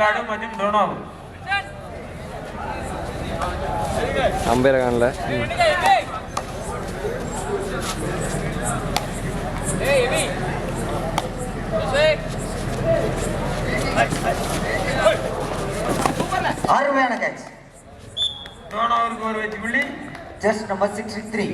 களக்காடு மற்றும் டொனோவ் அம்பையரை காணல அருமையான கேட்ச் டொனோவுக்கு ஒரு வெற்றி புள்ளி ஜஸ்ட் நம்பர் சிக்ஸ்டி த்ரீ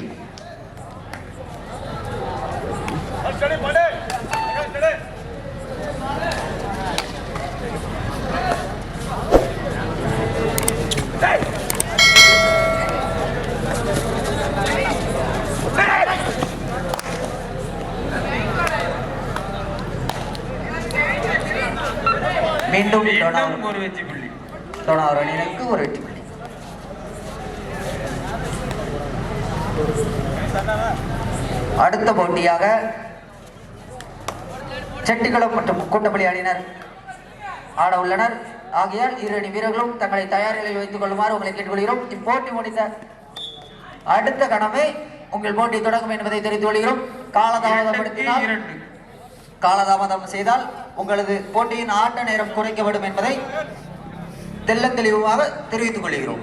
ஒரு புள்ளி அடுத்த போட்டியாக செட்டிக்குளம் மற்றும் கூட்டப்பள்ளி அணியினர் ஆட உள்ளனர். ஆகையால் இரு அணி வீரர்களும் தங்களை தயார் நிலையில் வைத்துக் கொள்ளுமாறு உங்களை கேட்டுக்கொள்கிறோம். இப்போட்டி முடிந்த அடுத்த கணமே உங்கள் போட்டி தொடங்கும் என்பதை தெரிவித்துக் கொள்கிறோம். காலதாமதப்படுத்தினால் காலதாமதம் செய்தால் உங்களது போட்டியின் ஆட்ட நேரம் குறைக்கப்படும் என்பதை தெல்ல தெளிவாக தெரிவித்துக் கொள்கிறோம்.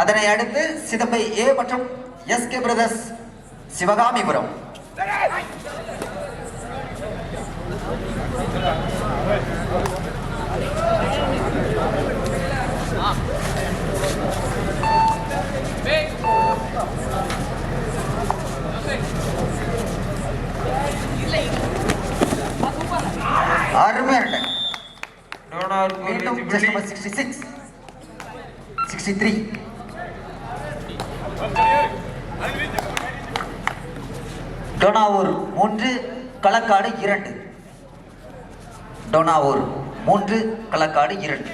அதனை அடுத்து சிதம்பை ஏ மற்றும் எஸ் கே பிரதர்ஸ் சிவகாமிபுரம். இல்லை. டொனோவுக்கு ஒரு மீண்டும் just புள்ளி number 66 63 டொனாவூர் மூன்று களக்காடு இரண்டு. டொனாவூர் மூன்று களக்காடு இரண்டு.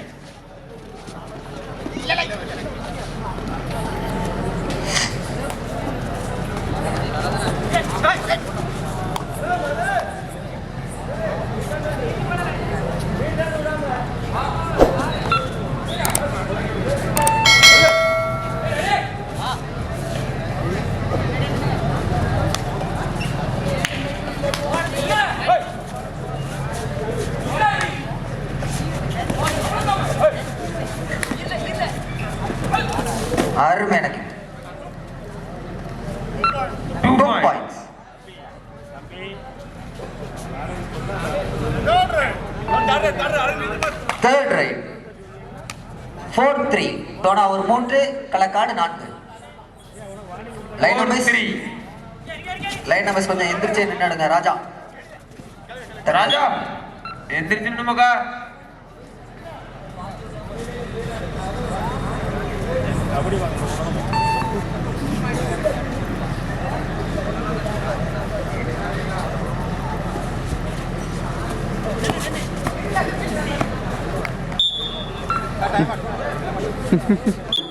அருமையான kid two two point points third raid four three Dohnavur மூன்று களக்காடு நான்கு. Line numbers three line numbers கொஞ்சம் எந்திரிச்சு நின்னுடுங்க ராஜா. ராஜா எந்திரிச்சு நமக்கா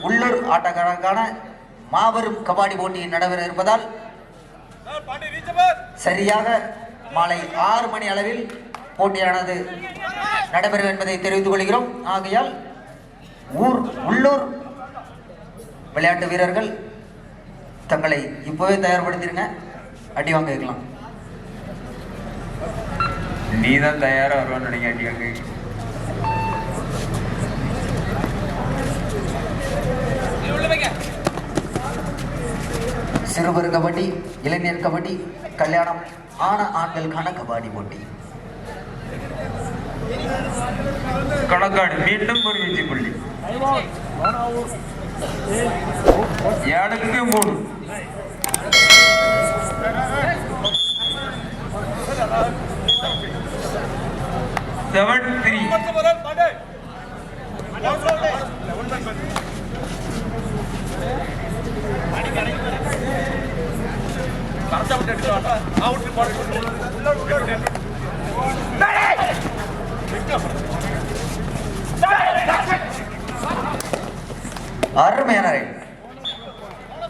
உள்ளூர் ஆட்டக்காரருக்கான மாபெரும் கபாடி போட்டி நடைபெற இருப்பதால் சரியாக மாலை ஆறு மணி அளவில் போட்டியானது நடைபெறும் என்பதை தெரிவித்துக் கொள்கிறோம். ஆகையால் ஊர் உள்ளூர் விளையாட்டு வீரர்கள் தங்களை இப்போவே தயார்படுத்திடுங்க அடி வாங்க வைக்கலாம் நீ தான் தயாரா வருவான்னு நினைக்காட்டியாங்க சிறுவர் கபடி இளைஞர் கபடி கல்யாணம் ஆன ஆண்களுக்கான கபாடி போட்டி களக்காடு மீண்டும் ஒரு வெற்றி புள்ளி ஏழுக்கு மூணு seven three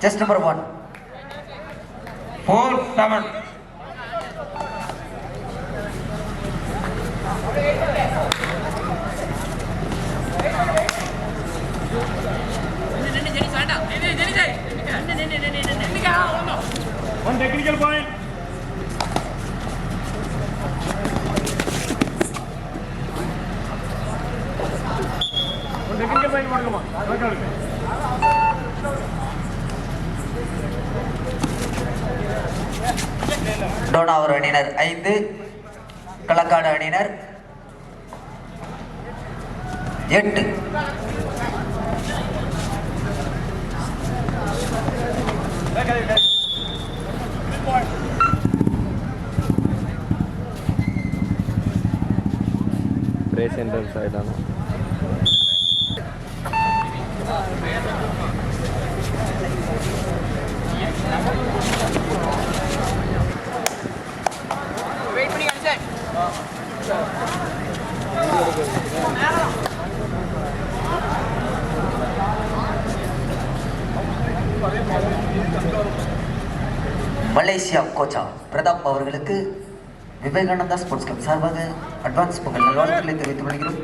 Test number one. Four seven. One technical point. One technical point. One technical point. Dohnavur அணியினர். ஐந்து களக்காடு அணியினர். எட்டு. ப்ரே சென்டர் சைடான அவர்களுக்கு விவேகானந்தா ஸ்போர்ட்ஸ் கிளப் சார்பாக அட்வான்ஸ் பொங்கல் நல்வாழ்த்துக்களை தெரிவித்துக் கொள்கிறோம்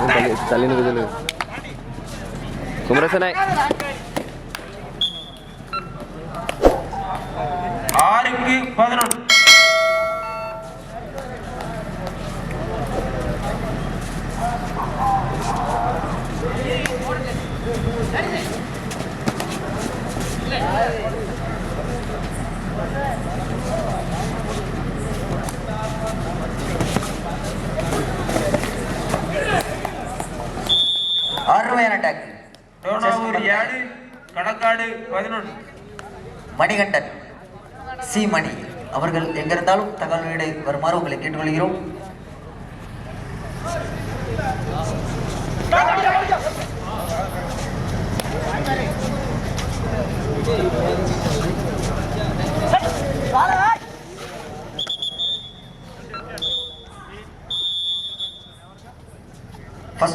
తల్లి తల్లిని విధులు కుమరసనాయ్ ஆறுக்கு பதினொன்று அருமையான அட்டாக் டோனாவூர் ஏழு கடக்காடு பதினொன்று. மணிகண்டன் சி மணி. அவர்கள் எங்கிருந்தாலும் தகவல்களை வருமாறு உங்களை கேட்டுக்கொள்கிறோம்.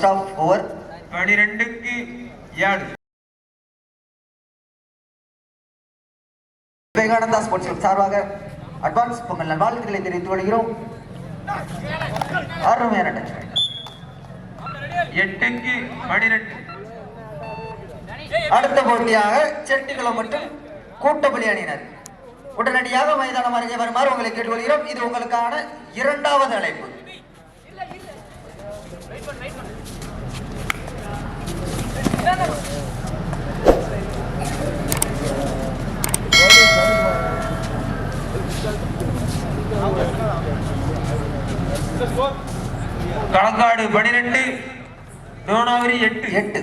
ஃபர்ஸ்ட் ஆஃப் ஓவர் பனிரெண்டுக்கு ஏழு விவேகானந்தா ஸ்போர்ட்ஸ் கிளப் சார்பாக அட்வான்ஸ் பொங்கல் நல்வாழ்த்துக்களை தெரிவித்துக் கொள்கிறோம் touch. எட்டுக்கு பனிரெண்டு அடுத்த போட்டியாக செட்டிக்குளம் மற்றும் கூட்டப்பள்ளி அணியினர் உடனடியாக மைதானம் அருகே வருமாறு உங்களை கேட்டுக்கொள்கிறோம் இது உங்களுக்கான இரண்டாவது அழைப்பு களக்காடு பனிரெண்டு டோனாவூரி எட்டு. எட்டு.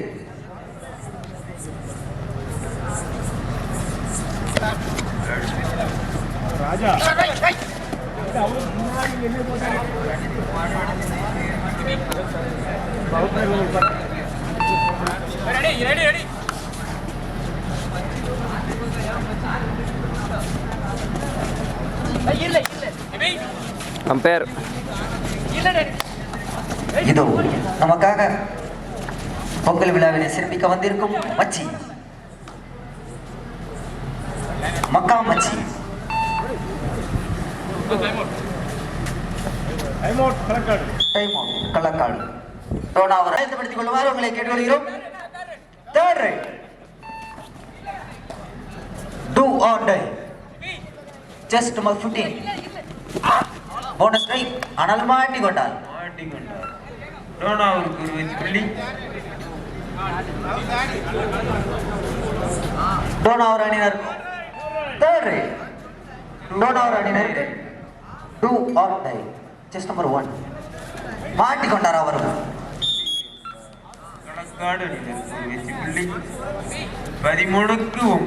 இதோ நமக்காக பொங்கல் விழாவினை சிறப்பிக்க வந்திருக்கும் மச்சி. மக்கா மச்சி. டைமோட் கலக்காடு. டைமோட் கலக்காடு. ரோனாவர் அழைத்துப்படுத்திக் கொள்ளுமாறு உங்களை கேட்டுக்கொள்கிறோம். Raid do or die just number fifteen bonus raid ஆனால் மாட்டி கொண்டால் மாட்டிக்கொண்டார் டோனாவூருக்கு ஒரு வெற்றி புள்ளி டோனாவர் அணியினர் தேர்ட் ரைட் டோனாவர் அணியினருக்கு do or die just number one மாட்டிக்கொண்டார் அவர்கள் களக்காடு அணியினருக்கு ஒரு புள்ளி பதிமூணுக்கு ஒன்பது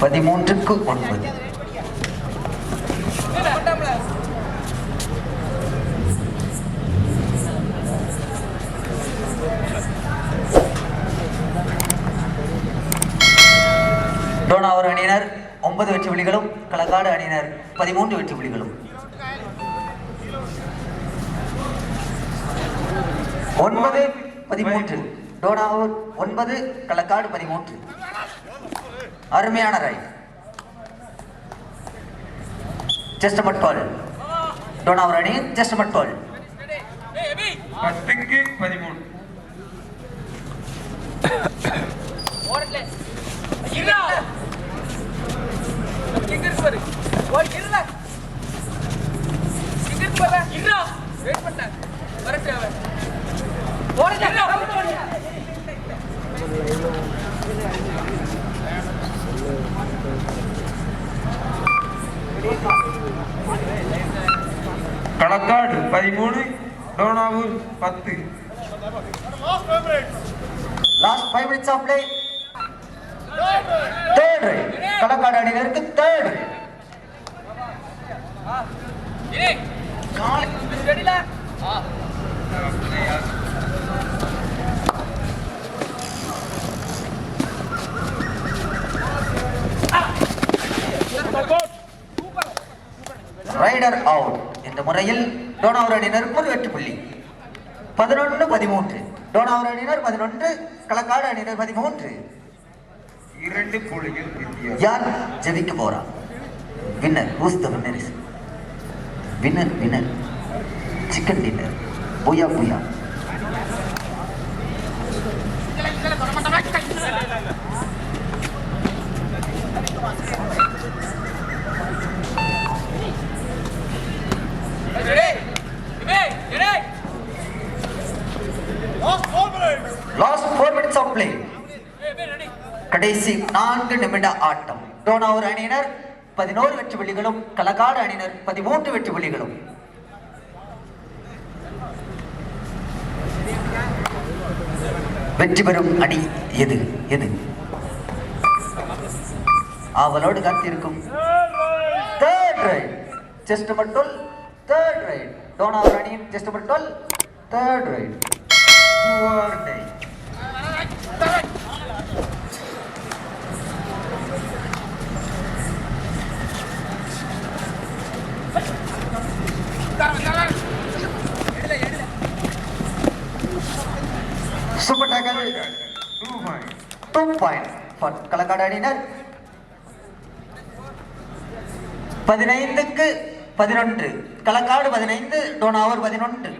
பதிமூன்றுக்கு ஒன்பது. டோனாவர் அணியினர் ஒன்பது வெற்றி புள்ளிகளும் களக்காடு அணியினர் பதிமூன்று வெற்றி புள்ளிகளும் ஒன்பது பதிமூன்று. டோனாவூர் ஒன்பது களக்காடு பதிமூன்று. அருமையான ரைட் ஜஸ்ட் டுவெல் டோனாவூர் அணி ஜஸ்ட் டுவெல் பத்துக்கு பதிமூணு களக்காடு பதிமூணு டோனாவூர் பத்து last five minutes of play third raid Kalakkad அணியினருக்கு தேர்டு ரைடர் அவுட் இந்த முறையில் டோனாவர் அணியினருக்கு ஒரு வெற்றி புள்ளி. பதினொன்று பதிமூன்று. டோனாவர் அணியினர் பதினொன்று களக்காடு அணியினர் பதிமூன்று. இரண்டு புள்ளிகள் வித்தியாசம் யார் ஜெயிக்க போறா winner who's the winner is winner winner chicken dinner புயா புயா ready ஏய் ஏய் லாஸ்ட் ஃபோர் கடைசி நான்கு நிமிட ஆட்டம். டோனாவூர் அணியினர் பதினோரு வெற்றி புள்ளிகளும் களக்காடு அணியினர் பதிமூன்று வெற்றி புள்ளிகளும். வெற்றி பெறும் அணி எது? எது? அவளோடு காத்திருக்கும். Third raid chest number twelve third raid Dohnavur அணியின் chest number twelve third raid for பதினைந்துக்கு பதினொன்று. களக்காடு பதினைந்து டோனாவூர் பதினொன்று.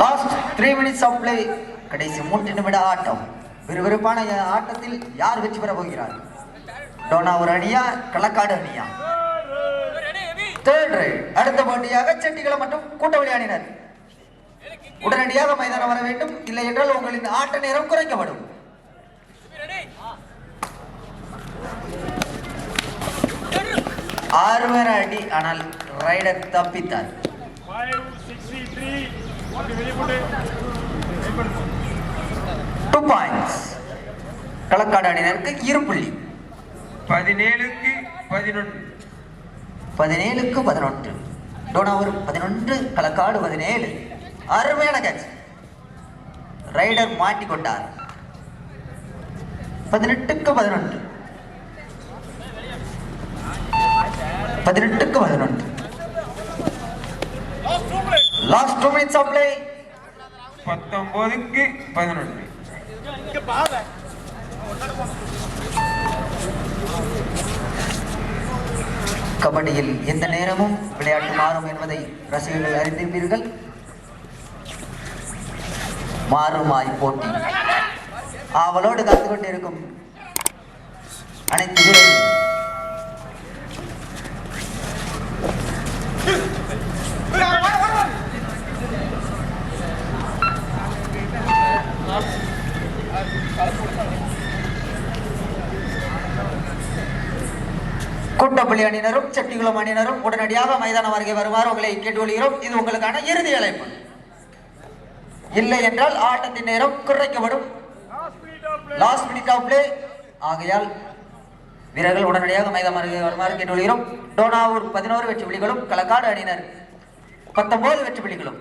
Last three minutes of play கடைசி மூன்று நிமிட ஆட்டம். விறுவிறுப்பான ஆட்டத்தில் யார் வெற்றி பெற போகிறார்? டோனாவூர் அணியா களக்காடு அணியா? தேர்ட் அடுத்த போட்டியாக செட்டிகளை மற்றும் கூட்டவழி அணியினர் உடனடியாக மைதானம் வர வேண்டும். இல்லை என்றால் உங்களின் ஆட்ட நேரம் குறைக்கப்படும். ஆறுவர் அடி ஆனால் ரைடர் தப்பித்தார். டூ பாயிண்ட்ஸ் களக்காடு அணியினருக்கு இரு புள்ளி. பதினேழுக்கு பதினொன்று. பதினேழுக்கு பதினொன்று. டோனாவூர் பதினொன்று களக்காடு பதினேழு. அருமையான கேட்ச் ரைடர் மாட்டிக்கொண்டார் பதினெட்டுக்கு பதினொன்று. பதினெட்டுக்கு பதினொன்று. Last two minutes of play பத்தொன்பதுக்கு பதினொன்று. கபடியில் எந்த நேரமும் விளையாட்டு மாறும் என்பதை ரசிகர்கள் அறிந்திருப்பீர்கள். மாறுமாய் போட்டி. அவளோடு காத்து கொண்டிருக்கும் அனைத்து கூட்டப்பள்ளி அணியினரும் செட்டிகுளம் அணியினரும் உடனடியாக மைதானம் அருகே வருமாறு உங்களை கேட்டுக்கொள்கிறோம். இது உங்களுக்கான இறுதி அழைப்பு. இல்லை என்றால் ஆட்டத்தின் நேரம் குறைக்கப்படும். லாஸ்ட் மினிட் ஆஃப் பிளே ஆகையால் வீரர்கள் உடனடியாக மைதானம் அருகே வருமாறு கேட்டுக்கொள்கிறோம். டோனாவூர் பதினோரு வெற்றி புள்ளிகளும் களக்காடு அணியினர் பத்தொன்பது வெற்றி புள்ளிகளும்.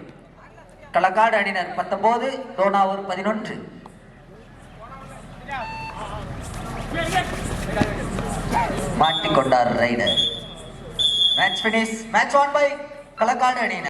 களக்காடு அணியினர் பத்தொன்பது டோனாவூர் பதினொன்று. மாட்டிக்கொண்டார் raider. Match finish match won by Kalakkad அணியினர்.